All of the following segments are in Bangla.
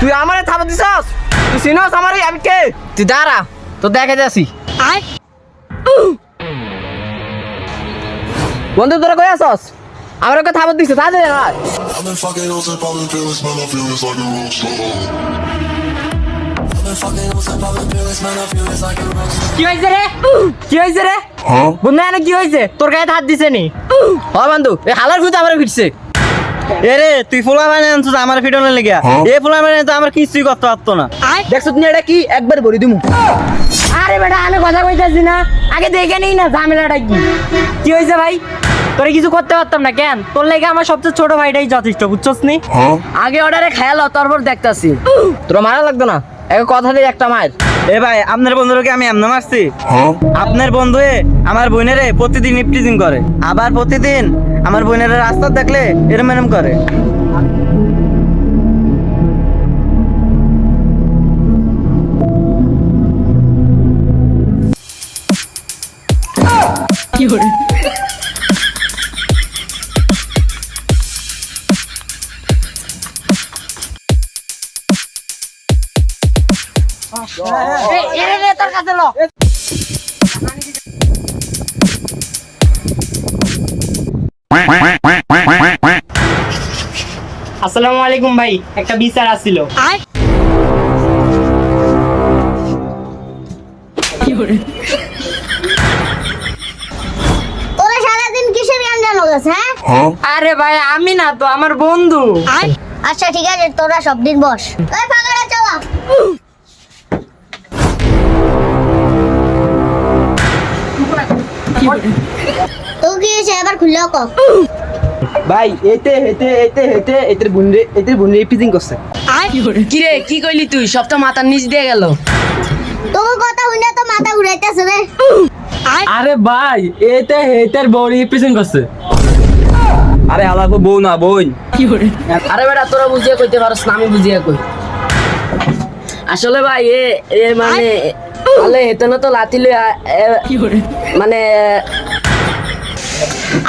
তুই আমারে থাম দিছস? তুই চিনস আমারে? আমি কে? তুই দাঁড়া তো দেখে যাসি আই বন্ধু তোরা কই আসস আমার কথা আবার দিছস তা দে না কি হইছে রে? কি হইছে রে? বন্ধু এনে কি হইছে তোর গায়ে হাত দিছে নি? ও বন্ধু এ হালার খুঁজে আমারে ঘুরছে এরে তুই ফুলা মানে আনছিস আমার লেগে হ্যাঁ? এ ফুলা মানে তো আমার কিছুই করতে পারতো না। দেখছ তুমি এটা কি? একবার বলি দিমু। আরে বেটা আমি কথা কইতাছি না। আগে দেখে নেই না ঝামেলাটা কি? কি হয়েছে ভাই? তোরে কিছু করতে পারতাম না কেন? তোর লেগে আমার সবচেয়ে ছোট ভাইটাই যথেষ্ট বুঝছস নি? আগে অর্ডারে খেয়াল তারপর দেখতাছি। তোর মারা লাগতো না? এক কথা দিয়ে একটা মায়ের এ ভাই আপনার বন্ধুকে আমি এমন মারছি? Huh? আপনার বন্ধু আমার বোনেরে প্রতিদিন ইপটিজিং করে। আবার প্রতিদিন আমার বোনের রাস্তা দেখলে এরম এরম করে। তোর কাছে আসসালামু আলাইকুম ভাই একটা বিচার আসছিল। তোরা সারাদিন কিসের গান জানো গেছে হ্যাঁ। আরে ভাই আমি না তো আমার বন্ধু। আচ্ছা ঠিক আছে তোরা সব দিন বস। ওই কি খুললে ক। ভাই এতে হেতে এতে হেতে এতে বুনরে এতে বুনরে পিজিং করছে। কি রে কি কইলি তুই? সবটা মাথার নিচ দিয়ে গেল। তোর কথা শুনে তো মাথা ঘুরাইতেছে রে। আরে ভাই এতে হেতের বড়ি পিজিং করছে। আরে আলাপ বউ না বোন আরে বেটা তোরা বুঝিয়ে কইতে পারছ না আমি বুঝিয়ে কই। আসলে ভাই এ এ মানে তাহলে হেতে না তো লাতিলে মানে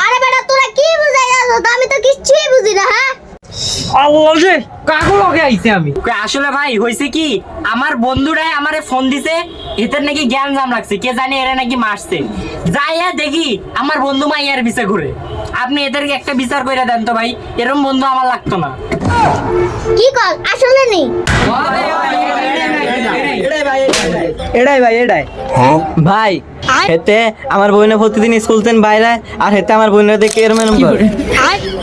আরে বেটা তোরা কি যাচ্ছ আমি তো কিচ্ছুই বুঝি না হ্যাঁ? আল্লাহ কাকু লগে আইছে আমি। আসলে ভাই হইছে কি আমার বন্ধুরাই আমারে ফোন দিছে এদের নাকি জ্ঞান জাম লাগছে কে জানে এরা নাকি মারছে। যাইয়া দেখি আমার বন্ধু মাইয়ার বিচার ঘুরে। আপনি এদেরকে একটা বিচার করে দেন তো ভাই এরকম বন্ধু আমার লাগতো না। কি কল আসলে নেই। এটাই ভাই? ভাই হেতে আমার বোনে প্রতিদিন স্কুল তেন বাইরে আর হেতে আমার বোনের দেখে এরম এরম করে।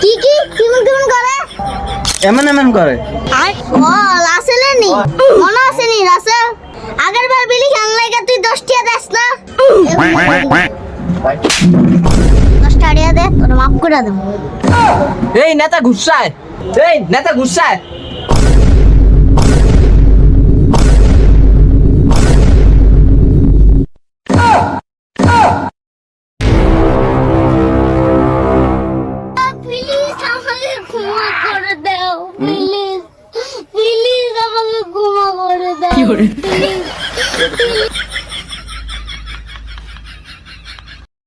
কি কি কেমন কেমন করে? এমন এমন করে। বল আসলে নি? মনে আছে নি রাসেল আগের বার বিলি খেল লাগে তুই দশ টিয়া দেস না? দশ টাকা দে তোর মাফ করে দেবো। এই নেতা গুসায় এই নেতা গুসায় প্লিজ প্লিজ